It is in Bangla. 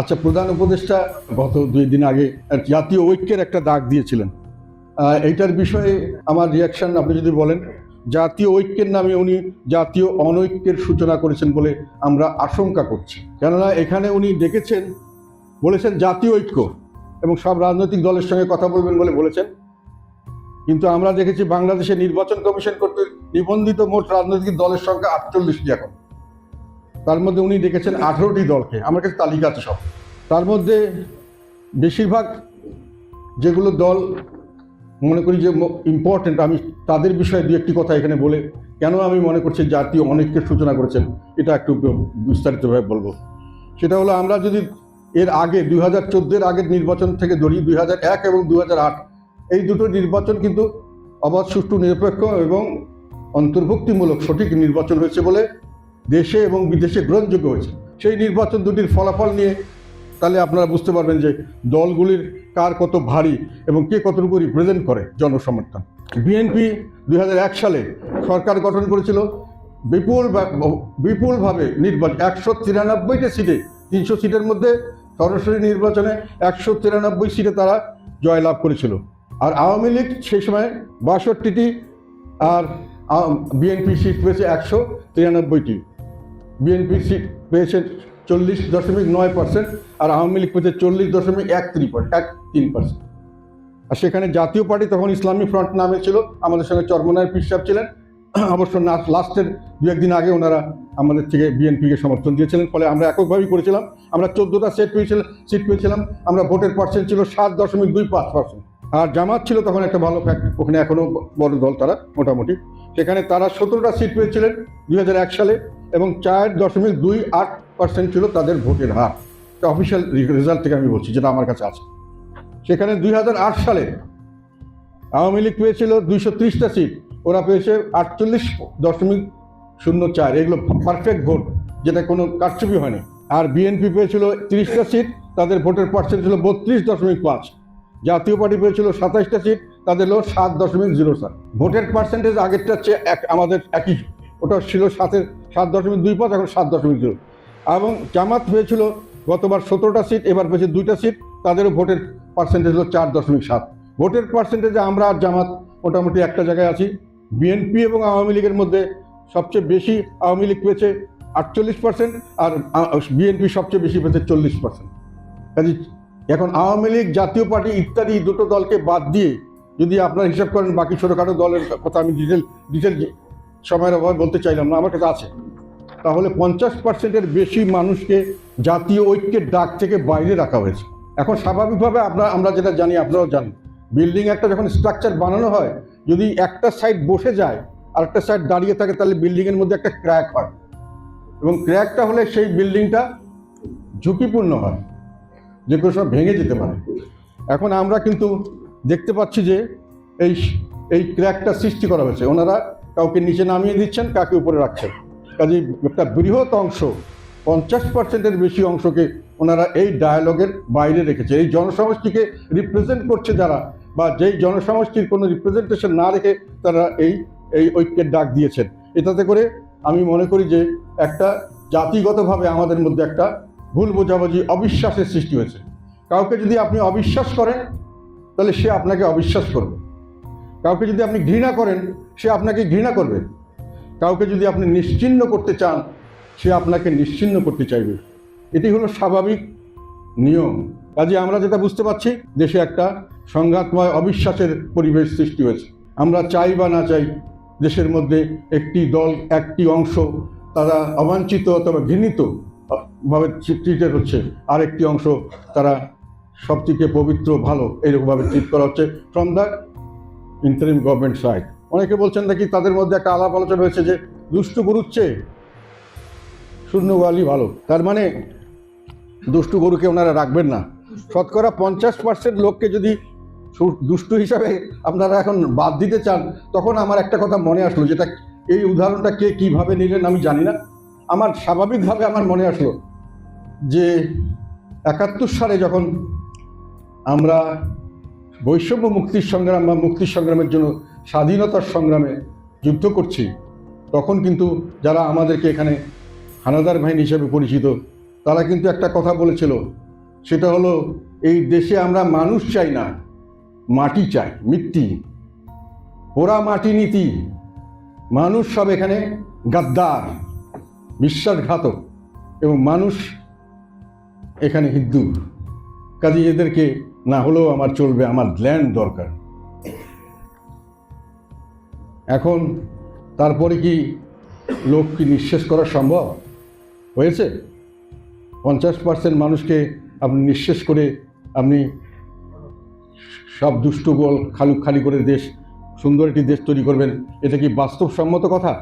আচ্ছা প্রধান উপদেষ্টা গত দুই দিন আগে জাতীয় ঐক্যের একটা ডাক দিয়েছিলেন। এইটার বিষয়ে আমার রিয়াকশন আপনি যদি বলেন, জাতীয় ঐক্যের নামে উনি জাতীয় অনৈক্যের সূচনা করেছেন বলে আমরা আশঙ্কা করছি। কেননা এখানে উনি ডেকেছেন, বলেছেন জাতীয় ঐক্য এবং সব রাজনৈতিক দলের সঙ্গে কথা বলবেন বলে বলেছেন। কিন্তু আমরা দেখেছি বাংলাদেশে নির্বাচন কমিশন করতে নিবন্ধিত মোট রাজনৈতিক দলের সংখ্যা আটচল্লিশটি এখন। তার মধ্যে উনি ডেকেছেন আঠেরোটি দলকে। আমার কাছে তালিকা আছে সব। তার মধ্যে বেশিরভাগ যেগুলো দল মনে করি যে ইম্পর্টেন্ট আমি তাদের বিষয়ে দু একটি কথা এখানে বলে কেন আমি মনে করছি জাতীয় অনেককে সূচনা করেছেন, এটা একটু বিস্তারিতভাবে বলব। সেটা হলো আমরা যদি এর আগে, দুই হাজার চোদ্দের আগের নির্বাচন থেকে ধরি, দুই হাজার এক এবং দু হাজার আট, এই দুটো নির্বাচন কিন্তু অবাধ, সুষ্ঠু, নিরপেক্ষ এবং অন্তর্ভুক্তিমূলক সঠিক নির্বাচন হয়েছে বলে দেশে এবং বিদেশে গ্রহণযোগ্য হয়েছে। সেই নির্বাচন দুটির ফলাফল নিয়ে তাহলে আপনারা বুঝতে পারবেন যে দলগুলির কার কত ভারী এবং কে কতটুকু রিপ্রেজেন্ট করে জনসমর্থন। বিএনপি দু হাজার এক সালে সরকার গঠন করেছিল। বিপুল বিপুলভাবে নির্বাচন একশো তিরানব্বইটা সিটে, তিনশো সিটের মধ্যে সরাসরি নির্বাচনে একশো তিরানব্বই সিটে তারা জয়লাভ করেছিল। আর আওয়ামী লীগ সেই সময় বাষট্টিটি আর বিএনপি সিট পেয়েছে একশো তিরানব্বইটি। বিএনপি সিট পেয়েছে চল্লিশ দশমিক নয় পার্সেন্ট আর আওয়ামী লীগ পেয়েছে চল্লিশ দশমিক এক তিন এক তিন পার্সেন্ট আর সেখানে জাতীয় পার্টি তখন ইসলামী ফ্রন্ট নামে ছিল, আমাদের সঙ্গে চরমনায় পিসাব ছিলেন। অবশ্য না, লাস্টের দু একদিন আগে ওনারা আমাদের থেকে বিএনপিকে সমর্থন দিয়েছিলেন, ফলে আমরা এককভাবেই করেছিলাম। আমরা চোদ্দোটা সেট পেয়েছিলাম সিট পেয়েছিলাম। আমরা ভোটের পার্সেন্ট ছিল সাত দশমিক দুই পাঁচ পার্সেন্ট আর জামাত ছিল তখন একটা ভালো ফ্যাক্ট ওখানে এখনও বড় দল তারা, মোটামুটি। সেখানে তারা সতেরোটা সিট পেয়েছিলেন দুই হাজার এক সালে। এবং চার দশমিক দুই আট পার্সেন্ট ছিল তাদের ভোটের হার। অফিসিয়াল রেজাল্ট থেকে আমি বলছি, যেটা আমার কাছে আছে। সেখানে দুই হাজার আট সালে আওয়ামী লীগ পেয়েছিল দুইশো ত্রিশটা সিট, ওরা পেয়েছে আটচল্লিশ দশমিক শূন্য চার। এগুলো পারফেক্ট ভোট যেটা কোনো কারচুপি হয়নি। আর বিএনপি পেয়েছিল তিরিশটা সিট, তাদের ভোটের পার্সেন্ট ছিল বত্রিশ দশমিক পাঁচ। জাতীয় পার্টি পেয়েছিল সাতাইশটা সিট, তাদের হলো সাত দশমিক জিরো সাত ভোটের পার্সেন্টেজ আগেরটা চেয়ে এক আমাদের একই ওটা ছিল সাতের সাত দশমিক দুই পাঁচ, এখন সাত দশমিক জিরো এবং জামাত পেয়েছিল গতবার সতেরোটা সিট, এবার পেয়েছে দুইটা সিট, তাদেরও ভোটের পার্সেন্টেজ হলো চার দশমিক সাত। ভোটের পার্সেন্টেজে আমরা আর জামাত মোটামুটি একটা জায়গায় আছি। বিএনপি এবং আওয়ামী লীগের মধ্যে সবচেয়ে বেশি আওয়ামী লীগ পেয়েছে আটচল্লিশ পার্সেন্ট আর বিএনপি সবচেয়ে বেশি পেয়েছে চল্লিশ পার্সেন্ট কাজে এখন আওয়ামী লীগ, জাতীয় পার্টি ইত্যাদি দুটো দলকে বাদ দিয়ে যদি আপনারা হিসাব করেন বাকি ছোটোখাটো দলের কথা আমি ডিটেল ডিটেল সময়ের অভাবে বলতে চাইলাম না, আমার কাছে আছে। তাহলে পঞ্চাশ পার্সেন্টের বেশি মানুষকে জাতীয় ঐক্যের ডাক থেকে বাইরে রাখা হয়েছে। এখন স্বাভাবিকভাবে আপনার আমরা যেটা জানি, আপনারাও জানেন বিল্ডিং একটা যখন স্ট্রাকচার বানানো হয়, যদি একটা সাইড বসে যায় আর একটা সাইড দাঁড়িয়ে থাকে, তাহলে বিল্ডিংয়ের মধ্যে একটা ক্র্যাক হয়। এবং ক্র্যাকটা হলে সেই বিল্ডিংটা ঝুঁকিপূর্ণ হয়, যে কোনো সময় ভেঙে যেতে পারে। এখন আমরা কিন্তু দেখতে পাচ্ছি যে এই এই ক্র্যাকটা সৃষ্টি করা হয়েছে। ওনারা কাউকে নিচে নামিয়ে দিচ্ছেন, কাকে উপরে রাখছেন। কাজে একটা বৃহৎ অংশ, পঞ্চাশ পার্সেন্টের বেশি অংশকে ওনারা এই ডায়ালগের বাইরে রেখেছে। এই জনসমষ্টিকে রিপ্রেজেন্ট করছে যারা বা যেই জনসমষ্টির কোনো রিপ্রেজেন্টেশন না রেখে তারা এই এই ঐক্যের ডাক দিয়েছেন। এটাতে করে আমি মনে করি যে একটা জাতিগতভাবে আমাদের মধ্যে একটা ভুল বোঝাবুঝি, অবিশ্বাসের সৃষ্টি হয়েছে। কাউকে যদি আপনি অবিশ্বাস করেন, তাহলে সে আপনাকে অবিশ্বাস করবে। কাউকে যদি আপনি ঘৃণা করেন, সে আপনাকে ঘৃণা করবে। কাউকে যদি আপনি নিশ্চিন্ন করতে চান, সে আপনাকে নিশ্চিন্ন করতে চাইবে। এটি হলো স্বাভাবিক নিয়ম। কাজে আমরা যেটা বুঝতে পারছি, দেশে একটা সংঘাতময় অবিশ্বাসের পরিবেশ সৃষ্টি হয়েছে। আমরা চাই বা না চাই, দেশের মধ্যে একটি দল, একটি অংশ, তারা অবাঞ্ছিত অথবা ঘৃণিত ভাবে ট্রিটেড হচ্ছে। আর একটি অংশ তারা সবথেকে পবিত্র, ভালো, এইরকমভাবে ট্রিট করা হচ্ছে। From the interim government side অনেকে বলছেন নাকি তাদের মধ্যে একটা আলাপ আলোচনা হয়েছে যে দুষ্টু গরুচ্ছে, শূন্য গোয়ালি ভালো। তার মানে দুষ্টু গরুকে ওনারা রাখবেন না। শতকরা পঞ্চাশ পার্সেন্ট লোককে যদি দুষ্টু হিসাবে আপনারা এখন বাদ দিতে চান, তখন আমার একটা কথা মনে আসলো যেটা এই উদাহরণটা কে কীভাবে নিলেন আমি জানি না। আমার স্বাভাবিকভাবে আমার মনে আসলো যে একাত্তর সালে যখন আমরা বৈষম্য মুক্তির সংগ্রাম বা মুক্তির সংগ্রামের জন্য স্বাধীনতার সংগ্রামে যুদ্ধ করছি, তখন কিন্তু যারা আমাদেরকে এখানে হানাদার বাহিনী হিসেবে পরিচিত, তারা কিন্তু একটা কথা বলেছিল, সেটা হলো, এই দেশে আমরা মানুষ চাই না, মাটি চাই, মিট্টি। পোড়া মাটি নীতি। মানুষ সব এখানে গাদ্দার, বিশ্বাসঘাতক এবং মানুষ এখানে হিন্দু। কাজে এদেরকে না হলেও আমার চলবে, আমার ল্যান্ড দরকার। এখন তারপরে কি লোক কি নিঃশেষ করা সম্ভব? হয়েছে? পঞ্চাশ পার্সেন্ট মানুষকে আপনি নিঃশেষ করে আপনি সব দুষ্ট গোল খালু খালি করে দেশ, সুন্দর একটি দেশ তৈরি করবেন, এটা কি বাস্তবসম্মত কথা?